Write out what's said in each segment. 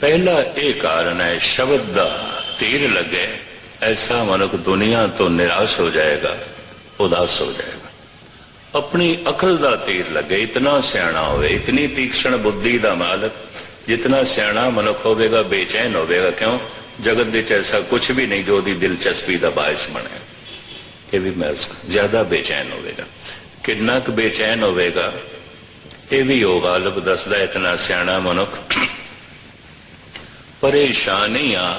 ਪਹਿਲਾ ਇਹ ਕਾਰਨ ਹੈ, ਸ਼ਬਦ ਦਾ ਤੀਰ ਲੱਗੇ, ਐਸਾ ਮਨੁੱਖ ਦੁਨੀਆ ਤੋਂ ਨਿਰਾਸ਼ ਹੋ ਜਾਏਗਾ, ਉਦਾਸ ਹੋ ਜਾਏਗਾ। ਆਪਣੀ ਅਕਲ ਦਾ ਤੀਰ ਲੱਗੇ, ਇਤਨਾ ਸਿਆਣਾ ਹੋਵੇ, ਇਤਨੀ ਤੀਕਸ਼ਣ ਬੁੱਧੀ ਦਾ ਮਾਲਕ, ਜਿਤਨਾ ਸਿਆਣਾ ਮਨੁੱਖ ਹੋਵੇਗਾ, ਬੇਚੈਨ ਹੋਵੇਗਾ, ਕਿਉਂ? ਜਗਤ ਵਿੱਚ ਐਸਾ ਕੁਝ ਵੀ ਨਹੀਂ ਜੋ ਉਹਦੀ ਦਿਲਚਸਪੀ ਦਾ ਬਾਇਸ ਬਣੇ। ਇਹ ਵੀ ਮੈਂ ਜ਼ਿਆਦਾ ਬੇਚੈਨ ਹੋਵੇਗਾ। ਕਿੰਨਾ ਕੁ ਬੇਚੈਨ ਹੋਵੇਗਾ, ਇਹ ਵੀ ਉਹ ਗਾਲਬ ਦੱਸਦਾ, ਇਤਨਾ ਸਿਆਣਾ ਮਨੁੱਖ ਪਰੇਸ਼ਾਨੀਆਂ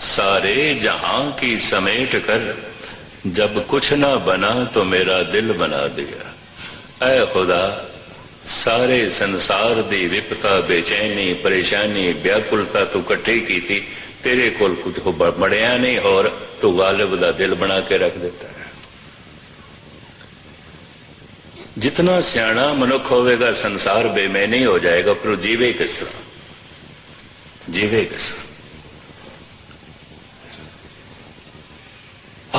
ਸਾਰੇ ਜਹਾं ਕੀ ਸਮੇਟ ਕਰ जब कुछ ना बना तो मेरा दिल बना दिया ऐ खुदा ਸਾਰੇ ਸੰਸਾਰ ਦੀ ਵਿਪਤਾ ਬੇਚੈਨੀ ਪਰੇਸ਼ਾਨੀ ਵਿਆਕੁਲਤਾ ਤੂੰ ਇਕੱਠੀ ਕੀਤੀ ਤੇਰੇ ਕੋਲ ਕੁਝ ਮੜਿਆ ਨਹੀਂ ਹੋਰ ਤੂੰ ਗਾਲਿਬ ਦਾ ਦਿਲ ਬਣਾ ਕੇ ਰੱਖ ਦਿੱਤਾ ਹੈ ਜਿਤਨਾ ਸਿਆਣਾ ਮਨੁੱਖ ਹੋਵੇਗਾ ਸੰਸਾਰ ਬੇਮੈਨੀ ਹੋ ਜਾਏਗਾ ਫਿਰ ਜੀਵੇ ਕਿਸ ਤਰ੍ਹਾਂ ਜੀਵੇ ਕਿਸ ਤਰ੍ਹਾਂ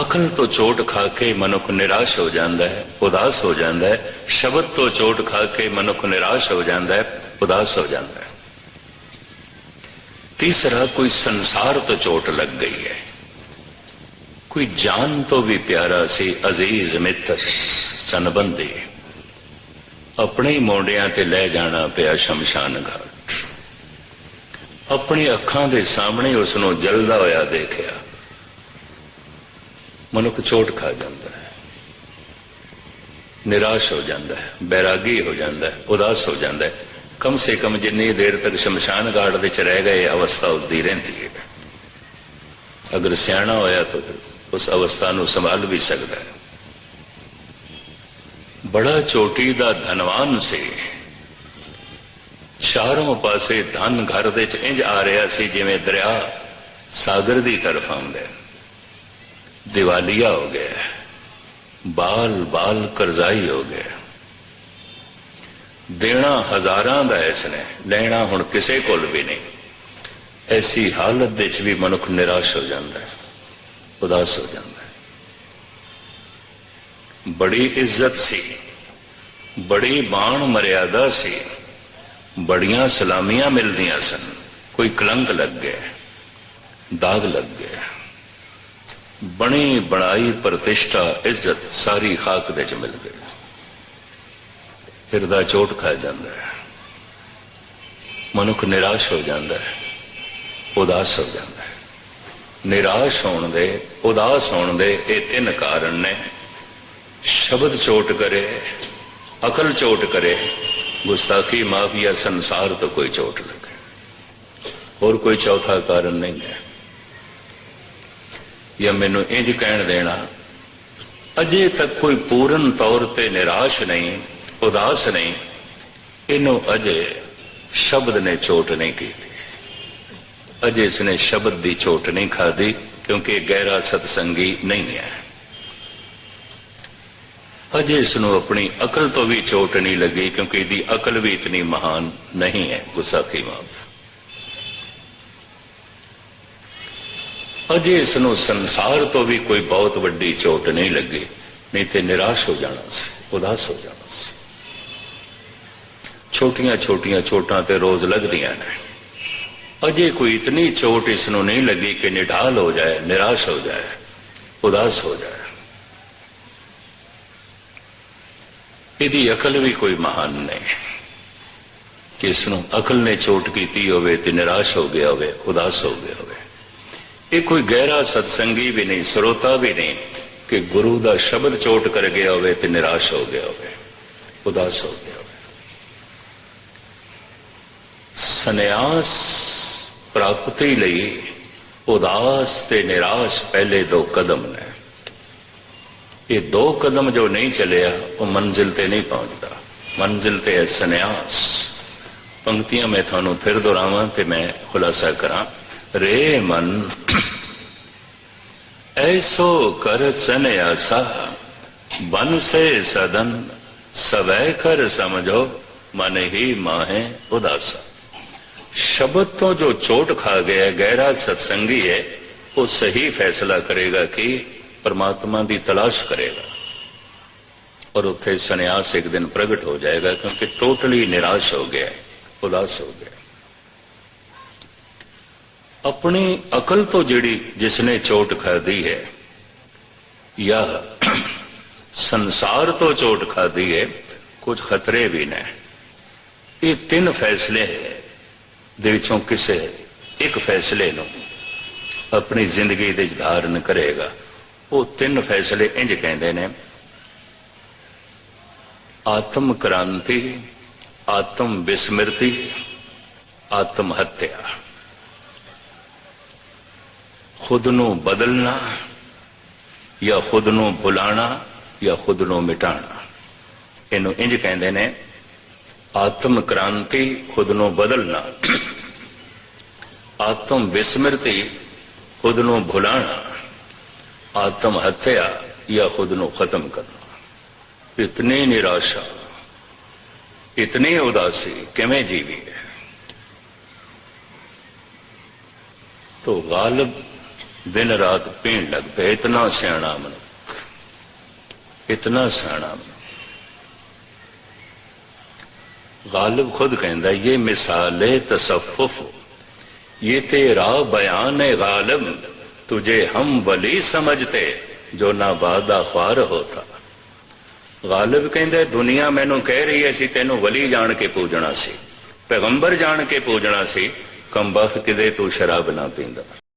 ਅਕਲ ਤੋਂ ਚੋਟ ਖਾ ਕੇ ਮਨੁੱਖ ਨਿਰਾਸ਼ ਹੋ ਜਾਂਦਾ ਹੈ, ਉਦਾਸ ਹੋ ਜਾਂਦਾ ਹੈ, ਸ਼ਬਦ ਤੋਂ ਚੋਟ ਖਾ ਕੇ ਮਨੁੱਖ ਨਿਰਾਸ਼ ਹੋ ਜਾਂਦਾ ਹੈ, ਉਦਾਸ ਹੋ ਜਾਂਦਾ ਹੈ। ਤੀਸਰਾ, ਕੋਈ ਸੰਸਾਰ ਤੋਂ ਚੋਟ ਲੱਗ ਗਈ ਹੈ। ਕੋਈ ਜਾਨ ਤੋਂ ਵੀ ਪਿਆਰਾ ਸੀ, ਅਜ਼ੀਜ਼ ਮਿੱਤਰ, ਸੰਬੰਧੀ। ਆਪਣੇ ਹੀ ਮੋਢਿਆਂ ਤੇ ਲੈ ਜਾਣਾ ਪਿਆ ਸ਼ਮਸ਼ਾਨ ਘਾਟ। ਆਪਣੀ ਅੱਖਾਂ ਦੇ ਸਾਹਮਣੇ ਉਸ ਨੂੰ ਜਲਦਾ ਹੋਇਆ ਦੇਖਿਆ। ਮਨੁੱਖ ਚੋਟ ਖਾ ਜਾਂਦਾ ਹੈ। ਨਿਰਾਸ਼ ਹੋ ਜਾਂਦਾ ਹੈ, ਬੈਰਾਗੀ ਹੋ ਜਾਂਦਾ ਹੈ, ਉਦਾਸ ਹੋ ਜਾਂਦਾ ਹੈ। ਕਮ ਸੇ ਕਮ ਜਿੰਨੀ ਦੇਰ ਤੱਕ ਸ਼ਮਸ਼ਾਨ ਘਾਟ ਵਿੱਚ ਰਹਿ ਗਏ ਅਵਸਥਾ ਉਸਦੀ ਰਹਿੰਦੀ ਹੈ। ਅਗਰ ਸਿਆਣਾ ਹੋਇਆ ਤਾਂ ਫਿਰ ਉਸ ਅਵਸਥਾ ਨੂੰ ਸੰਭਾਲ ਵੀ ਸਕਦਾ ਹੈ। ਬੜਾ ਚੋਟੀ ਦਾ ਧਨਵਾਨ ਸੀ। ਚਾਰੋਂ ਪਾਸੇ ਧਨ ਘਰ ਦੇ ਚ ਇੰਜ ਆ ਰਿਹਾ ਸੀ ਜਿਵੇਂ ਦਰਿਆ ਸਾਗਰ ਦੀ ਤਰਫ ਆਉਂਦਾ ਹੈ। ਦਿਵਾਲੀਆ ਹੋ ਗਿਆ ਬਾਲ ਬਾਲ ਕਰਜ਼ਾਈ ਹੋ ਗਿਆ ਦੇਣਾ ਹਜ਼ਾਰਾਂ ਦਾ ਇਸ ਨੇ, ਲੈਣਾ ਹੁਣ ਕਿਸੇ ਕੋਲ ਵੀ ਨਹੀਂ। ਐਸੀ ਹਾਲਤ ਦੇ ਵਿੱਚ ਵੀ ਮਨੁੱਖ ਨਿਰਾਸ਼ ਹੋ ਜਾਂਦਾ ਹੈ, ਉਦਾਸ ਹੋ ਜਾਂਦਾ ਹੈ। ਬੜੀ ਇੱਜ਼ਤ ਸੀ, ਬੜੀ ਬਾਣ ਮਰਿਆਦਾ ਸੀ। ਬੜੀਆਂ ਸਲਾਮੀਆਂ ਮਿਲਦੀਆਂ ਸਨ। ਕੋਈ ਕਲੰਕ ਲੱਗ ਗਿਆ, ਦਾਗ ਲੱਗ ਗਿਆ। ਬਣੀ ਬਣਾਈ ਪ੍ਰਤਿਸ਼ਠਾ, ਇੱਜ਼ਤ ਸਾਰੀ ਖਾਕ ਦੇ ਚ ਮਿਲ ਗਈ। ਹਿਰਦਾ ਚੋਟ ਖਾ ਜਾਂਦਾ ਹੈ। ਮਨੁੱਖ ਨਿਰਾਸ਼ ਹੋ ਜਾਂਦਾ ਹੈ, ਉਦਾਸ ਹੋ ਜਾਂਦਾ ਹੈ। ਨਿਰਾਸ਼ ਹੋਣ ਦੇ, ਉਦਾਸ ਹੋਣ ਦੇ ਇਹ ਤਿੰਨ ਕਾਰਨ ਨੇ। ਸ਼ਬਦ ਚੋਟ ਕਰੇ, ਅਕਲ ਚੋਟ ਕਰੇ ਗੁਸਤਾਖੀ ਮਾਫੀਆ ਸੰਸਾਰ ਤੋਂ ਕੋਈ ਚੋਟ ਲੱਗੇ ਹੋਰ ਕੋਈ ਚੌਥਾ ਕਾਰਨ ਨਹੀਂ ਹੈ। ਜਾਂ ਮੈਨੂੰ ਇੰਜ ਕਹਿਣ ਦੇਣਾ, ਅਜੇ ਤੱਕ ਕੋਈ ਪੂਰਨ ਤੌਰ ਤੇ ਨਿਰਾਸ਼ ਨਹੀਂ, ਉਦਾਸ ਨਹੀਂ, ਇਹਨੂੰ ਅਜੇ ਸ਼ਬਦ ਨੇ ਚੋਟ ਨਹੀਂ ਕੀਤੀ। ਅਜੇ ਇਸਨੇ ਸ਼ਬਦ ਦੀ ਚੋਟ ਨਹੀਂ ਖਾਦੀ ਕਿਉਂਕਿ ਇਹ ਗਹਿਰਾ ਸਤਸੰਗੀ ਨਹੀਂ ਹੈ। ਅਜੇ ਇਸ ਨੂੰ ਆਪਣੀ ਅਕਲ ਤੋਂ ਵੀ ਚੋਟ ਨਹੀਂ ਲੱਗੀ, ਕਿਉਂਕਿ ਇਹਦੀ ਅਕਲ ਵੀ ਇਤਨੀ ਮਹਾਨ ਨਹੀਂ ਹੈ, ਗੁਸਾਖੀ ਮਾਫ ਅਜੇ ਇਸ ਨੂੰ ਸੰਸਾਰ ਤੋਂ ਵੀ ਕੋਈ ਬਹੁਤ ਵੱਡੀ ਚੋਟ ਨਹੀਂ ਲੱਗੀ, ਨਹੀਂ ਤੇ ਨਿਰਾਸ਼ ਹੋ ਜਾਣਾ ਸੀ, ਉਦਾਸ ਹੋ ਜਾਣਾ ਸੀ। ਛੋਟੀਆਂ ਛੋਟੀਆਂ ਚੋਟਾਂ ਤੇ ਰੋਜ਼ ਲੱਗਦੀਆਂ ਨੇ। ਅਜੇ ਕੋਈ ਇਤਨੀ ਚੋਟ ਇਸ ਨੂੰ ਨਹੀਂ ਲੱਗੀ ਕਿ ਨਿਢਾਲ ਹੋ ਜਾਏ, ਨਿਰਾਸ਼ ਹੋ ਜਾਏ, ਉਦਾਸ ਹੋ ਜਾਏ। ਇਹਦੀ ਅਕਲ ਵੀ ਕੋਈ ਮਹਾਨ ਨਹੀਂ। ਕਿ ਇਸ ਨੂੰ ਅਕਲ ਨੇ ਚੋਟ ਕੀਤੀ ਹੋਵੇ ਤੇ ਨਿਰਾਸ਼ ਹੋ ਗਿਆ ਹੋਵੇ, ਉਦਾਸ ਹੋ ਗਿਆ ਹੋਵੇ। ਇਹ ਕੋਈ ਗਹਿਰਾ ਸਤਸੰਗੀ ਵੀ ਨਹੀਂ, ਸਰੋਤਾ ਵੀ ਨਹੀਂ ਕਿ ਗੁਰੂ ਦਾ ਸ਼ਬਦ ਚੋਟ ਕਰ ਗਿਆ ਹੋਵੇ ਤੇ ਨਿਰਾਸ਼ ਹੋ ਗਿਆ ਹੋਵੇ, ਉਦਾਸ ਹੋ ਗਿਆ ਹੋਵੇ। ਸੰਨਿਆਸ ਪ੍ਰਾਪਤੀ ਲਈ ਉਦਾਸ ਤੇ ਨਿਰਾਸ਼ ਪਹਿਲੇ ਦੋ ਕਦਮ ਨੇ। ਇਹ ਦੋ ਕਦਮ ਜੋ ਨਹੀਂ ਚੱਲਿਆ, ਉਹ ਮੰਜ਼ਿਲ ਤੇ ਨਹੀਂ ਪਹੁੰਚਦਾ। ਮੰਜ਼ਿਲ ਤੇ ਹੈ ਸੰਨਿਆਸ। ਪੰਕਤੀਆਂ ਮੈਂ ਤੁਹਾਨੂੰ ਫਿਰ ਦੁਹਰਾਵਾਂ ਤੇ ਮੈਂ ਖੁਲਾਸਾ ਕਰਾਂ। ਰੇ ਮਨ, ਐਸੋ ਕਰ ਸੰਨਿਆਸਾ, ਬਨ ਸੇ ਸਦਨ, ਸਵੈ ਕਰ ਸਮਝੋ, ਮਨ ਹੀ ਮਾਹੇ ਉਦਾਸਾ। ਸ਼ਬਦ ਤੋਂ ਜੋ ਚੋਟ ਖਾ ਗਿਆ, ਗਹਿਰਾ ਸਤਸੰਗੀ ਹੈ, ਉਹ ਸਹੀ ਫੈਸਲਾ ਕਰੇਗਾ ਕਿ ਪਰਮਾਤਮਾ ਦੀ ਤਲਾਸ਼ ਕਰੇਗਾ ਔਰ ਉੱਥੇ ਸੰਨਿਆਸ ਇੱਕ ਦਿਨ ਪ੍ਰਗਟ ਹੋ ਜਾਏਗਾ ਕਿਉਂਕਿ ਟੋਟਲੀ ਨਿਰਾਸ਼ ਹੋ ਗਿਆ ਉਦਾਸ ਹੋ ਗਿਆ ਆਪਣੀ ਅਕਲ ਤੋਂ ਜਿਹੜੀ ਜਿਸਨੇ ਚੋਟ ਖਾਦੀ ਹੈ ਜਾਂ ਸੰਸਾਰ ਤੋਂ ਚੋਟ ਖਾਦੀ ਹੈ ਕੁਝ ਖਤਰੇ ਵੀ ਨੇ ਇਹ ਤਿੰਨ ਫੈਸਲੇ ਦੇ ਵਿੱਚੋਂ ਕਿਸੇ ਇੱਕ ਫੈਸਲੇ ਨੂੰ ਆਪਣੀ ਜ਼ਿੰਦਗੀ ਦੇ ਵਿੱਚ ਧਾਰਨ ਕਰੇਗਾ ਉਹ ਤਿੰਨ ਫੈਸਲੇ ਇੰਜ ਕਹਿੰਦੇ ਨੇ। ਆਤਮ ਕ੍ਰਾਂਤੀ, ਆਤਮ ਵਿਸਮ੍ਰਿਤੀ, ਆਤਮ ਹੱਤਿਆ। ਖੁਦ ਨੂੰ ਬਦਲਣਾ ਜਾਂ ਖੁਦ ਨੂੰ ਭੁਲਾਣਾ ਜਾਂ ਖੁਦ ਨੂੰ ਮਿਟਾਣਾ ਇਹਨੂੰ ਇੰਜ ਕਹਿੰਦੇ ਨੇ, ਆਤਮ ਕ੍ਰਾਂਤੀ ਖੁਦ ਨੂੰ ਬਦਲਣਾ, ਆਤਮ ਵਿਸਮ੍ਰਿਤੀ ਖੁਦ ਨੂੰ ਭੁਲਾਣਾ। ਆਤਮ ਹੱਤਿਆ ਜਾਂ ਖੁਦ ਨੂੰ ਖਤਮ ਕਰਨਾ ਇਤਨੀ ਨਿਰਾਸ਼ਾ ਇਤਨੀ ਉਦਾਸੀ ਕਿਵੇਂ ਜੀਵੀ ਹੈ ਤੋ ਗਾਲਬ ਦਿਨ ਰਾਤ ਪੀਣ ਲੱਗ ਪਿਆ ਇਤਨਾ ਸਿਆਣਾ ਮਨੁੱਖ ਇਤਨਾ ਸਿਆਣਾ ਮਨੁੱਖ गालिब खुद कहता ये मिसाल तसफ़ुफ ये तेरा बयान है गालिब तुझे हम वली समझते जो ना वादा ख्वार होता ਗਾਲਿਬ ਕਹਿੰਦਾ ਦੁਨੀਆ ਮੈਨੂੰ ਕਹਿ ਰਹੀ ਹੈ ਸੀ ਤੈਨੂੰ ਵਲੀ ਜਾਣ ਕੇ ਪੂਜਣਾ ਸੀ ਪੈਗੰਬਰ ਜਾਣ ਕੇ ਪੂਜਣਾ ਸੀ ਕੰਬਖ ਕਿਤੇ ਤੂੰ ਸ਼ਰਾਬ ਨਾ ਪੀਂਦਾ